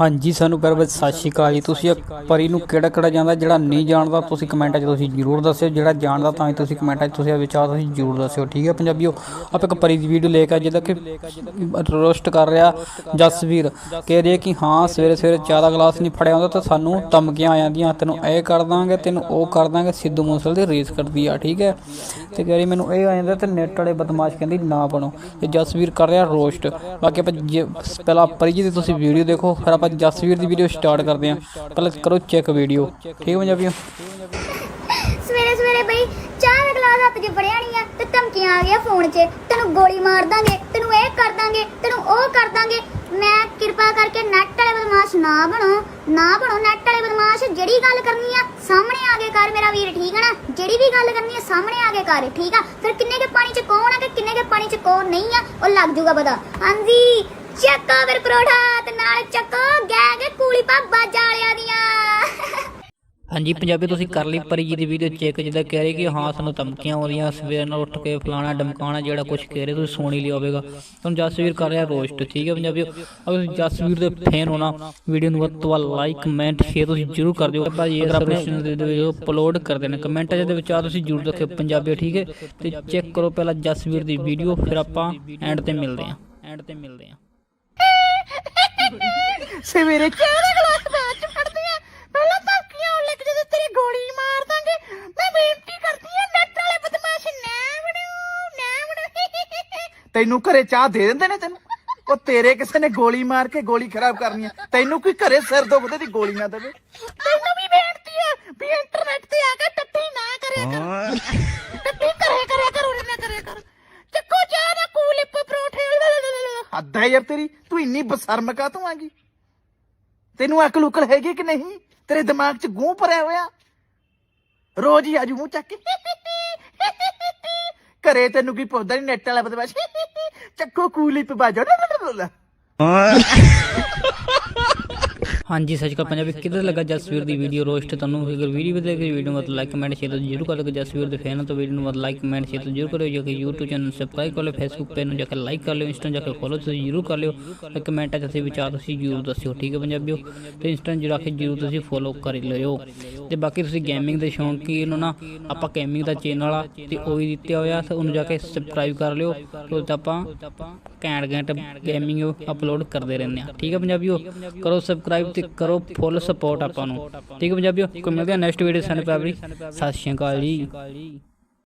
ਹਾਂਜੀ, ਸਾਨੂੰ ਪਿਆਰ ਸਤਿ ਸ਼੍ਰੀ ਅਕਾਲ ਜੀ। ਤੁਸੀਂ ਇਹ ਪਰੀ ਨੂੰ ਕਿਹੜਾ ਕਿਹੜਾ ਜਾਂਦਾ ਜਿਹੜਾ ਨਹੀਂ ਜਾਣਦਾ, ਤੁਸੀਂ ਕਮੈਂਟਾਂ 'ਚ ਤੁਸੀਂ ਜਰੂਰ ਦੱਸਿਓ। ਜਿਹੜਾ ਜਾਣਦਾ ਤਾਂ ਹੀ ਤੁਸੀਂ ਕਮੈਂਟਾਂ 'ਚ ਤੁਸੀਂ ਇਹ ਵਿਚਾਰ ਤੁਸੀਂ ਜਰੂਰ ਦੱਸਿਓ, ਠੀਕ ਹੈ ਪੰਜਾਬੀਓ? ਆਪਾਂ ਇੱਕ ਪਰੀ ਦੀ ਵੀਡੀਓ ਲੈ ਕੇ ਆਏ ਜਿਹਦਾ ਕਿ ਰੋਸਟ ਕਰ ਰਿਹਾ ਜਸਵੀਰ। ਕਹਿ ਰਿਹਾ ਕਿ ਹਾਂ, ਸਵੇਰੇ ਸਵੇਰੇ ਚਾਹ ਗਲਾਸ ਨਹੀਂ ਫੜਿਆ ਹੁੰਦਾ ਤਾਂ ਸਾਨੂੰ ਧਮਕੀਆਂ ਆ ਜਾਂਦੀਆਂ। ਤੈਨੂੰ ਇਹ ਕਰ ਦਾਂਗੇ, ਤੈਨੂੰ ਉਹ ਕਰ ਦਾਂਗੇ, ਸਿੱਧੂ ਮੂਸਲ ਦੀ ਰੇਸ ਕਰਦੀ ਆ, ਠੀਕ ਹੈ? ਤੇ ਕਹਿ ਰਹੀ ਮੈਨੂੰ ਇਹ ਆ ਜਾਂਦਾ ਤੇ ਨੈਟ ਵਾਲੇ ਬਦਮਾਸ਼ ਕਹਿੰਦੀ ਨਾ ਬਣੋ। ਤੇ ਜਸਵੀਰ ਕਰ ਰਿਹਾ ਰੋਸਟ ਬਾਕੀ ਆਪਾਂ ਜੇ ਪਹਿਲਾਂ ਪਰੀ ਜੀ ਦੀ ਤੁਸੀਂ ਵੀਡੀਓ ਦੇਖੋ, ਫਿਰ ਆਪਾਂ ਜਸਵੀਰ ਦੀ ਵੀਡੀਓ ਸਟਾਰਟ ਕਰਦੇ ਹਾਂ। ਪਹਿਲਾਂ ਕਰੋ ਚੈੱਕ ਵੀਡੀਓ ਠੀਕ ਹੈ ਪੰਜਾਬੀਓ ਸਵੇਰੇ ਸਵੇਰੇ ਬਈ ਚਾਹ ਦਾ ਗਲਾਸ ਹੱਥ 'ਚ ਫੜਿਆ ਨਹੀਂ ਆ ਤੇ ਧਮਕੀਆਂ ਆ ਗਿਆ ਫੋਨ 'ਚ। ਤੈਨੂੰ ਗੋਲੀ ਮਾਰ ਦਾਂਗੇ, ਤੈਨੂੰ ਇਹ ਕਰ ਦਾਂਗੇ, ਤੈਨੂੰ ਉਹ ਕਰ ਦਾਂਗੇ। ਮੈਂ ਕਿਰਪਾ ਕਰਕੇ ਨੈਟ ਵਾਲੇ ਬਦਮਾਸ਼ ਨਾ ਬਣੋ ਨਾ ਬਣੋ ਨੈਟ ਵਾਲੇ ਬਦਮਾਸ਼। ਜਿਹੜੀ ਗੱਲ ਕਰਨੀ ਆ, ਸਾਹਮਣੇ ਆ ਕੇ ਕਰ ਮੇਰਾ ਵੀਰ, ਠੀਕ ਹੈ ਨਾ? ਜਿਹੜੀ ਵੀ ਗੱਲ ਕਰਨੀ ਆ, ਸਾਹਮਣੇ ਆ ਕੇ ਕਰ, ਠੀਕ ਆ? ਫਿਰ ਕਿੰਨੇ ਕੇ ਪਾਣੀ 'ਚ ਕੌਣ ਆ ਤੇ ਕਿੰਨੇ ਕੇ ਪਾਣੀ 'ਚ ਕੌਣ ਨਹੀਂ ਆ, ਉਹ ਲੱਗ ਜੂਗਾ ਪਤਾ। ਹਾਂਜੀ ਚੱਕੋ ਫਿਰ ਪਰੋਠਾ ਤੇ ਨਾਲ ਚੱਕੋ ਗੈਂਗ ਕੂਲੀ ਪਾਬਾ ਜਾਲਿਆਂ ਦੀਆਂ ਹਾਂਜੀ ਪੰਜਾਬੀ ਤੁਸੀਂ ਕਰ ਲਈ ਪਰੀ ਜੀ ਦੀ ਵੀਡੀਓ ਚੈੱਕ ਜਿਹਦਾ ਕਹਿ ਰਹੇ ਕਿ ਹਾਂ ਸਾਨੂੰ ਧਮਕੀਆਂ ਆਉਂਦੀਆਂ ਸਵੇਰ ਨਾਲ ਉੱਠ ਕੇ ਫਲਾਣਾ ਡਮਕਾਣਾ ਜਿਹੜਾ ਕੁਝ ਕਹਿ ਰਹੇ ਤੁਸੀਂ ਸੁਣ ਹੀ ਲਿਆ ਹੋਵੇਗਾ। ਤੁਹਾਨੂੰ ਜਸਵੀਰ ਕਰ ਰਿਹਾ ਰੋਸਟ ਠੀਕ ਹੈ ਪੰਜਾਬੀ ਅਗਰ ਤੁਸੀਂ ਜਸਵੀਰ ਦੇ ਫੈਨ ਹੋ ਨਾ ਵੀਡੀਓ ਨੂੰ ਵੱਧ ਤੋਂ ਵੱਧ ਲਾਈਕ ਕਮੈਂਟ ਸ਼ੇਅਰ ਤੁਸੀਂ ਜਰੂਰ ਕਰ ਦਿਓ। ਭਾਜੀ ਆਪਣੇ ਚੈਨਲ ਦੇ ਵੀਡੀਓ ਅਪਲੋਡ ਕਰ ਦੇਣਾ ਕਮੈਂਟਾਂ ਦੇ ਵਿੱਚ ਆ ਤੁਸੀਂ ਜਰੂਰ ਦੱਸਿਓ ਪੰਜਾਬੀ ਠੀਕ ਹੈ? ਤੇ ਚੈੱਕ ਕਰੋ ਪਹਿਲਾਂ ਜਸਵੀਰ ਦੀ ਵੀਡੀਓ ਫਿਰ ਆਪਾਂ ਐਂਡ ਤੇ ਮਿਲਦੇ ਹਾਂ। ਐਂਡ ਤੇ ਮਿਲਦੇ ਹਾਂ। ਸਵੇਰੇ ਦਾ ਗਲਾਸ ਬਾਅਦ ਚ ਫੜਦੇ ਆ ਪਹਿਲਾਂ ਧਮਕੀਆਂ ਆਉਣ ਲੱਗ ਜਦੋਂ ਤੇਰੀ ਗੋਲੀ ਮਾਰ ਦਾਂਗੇ ਮੈਂ ਬੇਨਤੀ ਕਰਦੀ ਆ ਨੱਟ ਵਾਲੇ ਬਦਮਾਸ਼ ਨਾ ਬਣੋ ਨਾ ਬਣੋ ਤੈਨੂੰ ਘਰੇ ਚਾਹ ਦੇ ਦਿੰਦੇ ਨੇ ਤੈਨੂੰ? ਉਹ ਤੇਰੇ ਕਿਸੇ ਨੇ ਗੋਲੀ ਮਾਰ ਕੇ ਗੋਲੀ ਖਰਾਬ ਕਰਨੀ ਆ। ਤੈਨੂੰ ਕੋਈ ਘਰੇ ਸਿਰ ਦੁਖਦੇ ਦੀ ਗੋਲੀ ਨਾ ਦੇਵੇ। ਤੈਨੂੰ ਵੀ ਬੇਨਤੀ ਆ ਵੀ ਇੰਟਰਨੈਟ ਤੇ ਆ ਕੇ ਟੱਟੀ ਨਾ ਕਰਿਆ ਕਰ। ਟੱਟੀ ਕਰਿਆ ਕਰਿਆ ਕਰ ਉਰੇ ਨਾ ਕਰਿਆ ਕਰ। ਚੱਕੋ ਚਾਹ ਦਾ ਕੂਲਿਪ ਪਰੋਠੇ। ਹੱਦ ਹੈ ਯਾਰ ਤੇਰੀ ਤੂੰ ਇੰਨੀ ਬਸਰਮ ਕਾ ਤੂੰ ਆਗੀ ਤੈਨੂੰ ਅਕਲ ਉਕਲ ਹੈਗੀ ਕਿ ਨਹੀਂ? ਤੇਰੇ ਦਿਮਾਗ 'ਚ ਗੂੰ ਭਰਿਆ ਹੋਇਆ। ਰੋਜ਼ ਹੀ ਆਜੂ ਮੂੰਹ ਚੱਕ ਕੇ। ਘਰੇ ਤੈਨੂੰ ਕੀ ਪੁੱਛਦਾ ਨਹੀਂ ਨੈਟ ਵਾਲਾ ਬਦਮਾਸ਼। ਚੱਕੋ ਕੂਲੀ ਪੇ ਬਾਜੋ। ਹਾਂਜੀ ਸੱਚ ਕਾ ਪੰਜਾਬੀ ਕਿੱਦਾਂ ਲੱਗਾ ਜਸਵੀਰ ਦੀ ਵੀਡੀਓ ਰੋਸਟ ਤੁਹਾਨੂੰ? ਅਗਰ ਵੀਡੀਓ ਵਧੀਆ ਲੱਗੀ ਵੀਡੀਓ ਨੂੰ ਲਾਈਕ ਕਮੈਂਟ ਸ਼ੇਅਰ ਜ਼ਰੂਰ ਕਰ ਦਿਓ ਜਸਵੀਰ ਦੇ ਫੈਨ ਤਾਂ ਵੀਡੀਓ ਨੂੰ ਲਾਈਕ ਕਮੈਂਟ ਸ਼ੇਅਰ ਜ਼ਰੂਰ ਕਰਿਓ ਜੋ ਕਿ YouTube ਚੈਨਲ ਸਬਸਕ੍ਰਾਈਬ ਕਰ ਲਿਓ Facebook ਪੇਜ ਨੂੰ ਜਾ ਕੇ ਲਾਈਕ ਕਰ ਲਿਓ ਇੰਸਟਾ ਜਾ ਕੇ ਫੋਲੋ ਤੁਸੀਂ ਜ਼ਰੂਰ ਕਰ ਲਿਓ ਤੇ ਕਮੈਂਟਾਂ 'ਚ ਤੁਸੀਂ ਵਿਚਾਰ ਤੁਸੀਂ ਜ਼ਰੂਰ ਦੱਸਿਓ ਠੀਕ ਹੈ ਪੰਜਾਬੀਓ? ਤੇ ਇੰਸਟਾ ਜਿਹੜਾ ਕਿ ਜ਼ਰੂਰ ਤੁਸੀਂ ਫੋਲੋ ਕਰ ਲਿਓ। ਤੇ ਬਾਕੀ ਤੁਸੀਂ ਗੇਮਿੰਗ ਦੇ ਸ਼ੌਂਕੀਨ ਹੋ ਨਾ ਆਪਾਂ ਗੇਮਿੰਗ ਦਾ ਚੈਨਲ ਆ ਤੇ ਉਹ ਵੀ ਦਿੱਤਾ ਹੋਇਆ ਤੇ ਉਹਨੂੰ ਜਾ ਕੇ ਸਬਸਕ੍ਰਾਈਬ ਕਰ ਲਿਓ ਤੇ ਤਾਂ ਆਪਾਂ ਘੈਂਟ ਘੈਂਟ ਗੇਮਿੰਗ ਅਪਲੋਡ ਕਰਦੇ ਰਹਿੰਦੇ ਆ ਠੀਕ ਹੈ ਪੰਜਾਬੀਓ? ਕਰੋ ਸਬਸਕ੍ਰਾਈਬ ਤੇ ਕਰੋ ਫੁੱਲ ਸਪੋਰਟ ਆਪਾਂ ਨੂੰ। ਠੀਕ ਹੈ ਪੰਜਾਬੀਓ, ਕੋਈ ਮਿਲਦੇ ਆ ਨੈਕਸਟ ਵੀਡੀਓ ਸਾਨੂੰ ਪਿਆਰੀ ਸਤਿ ਸ਼੍ਰੀ ਅਕਾਲ ਜੀ।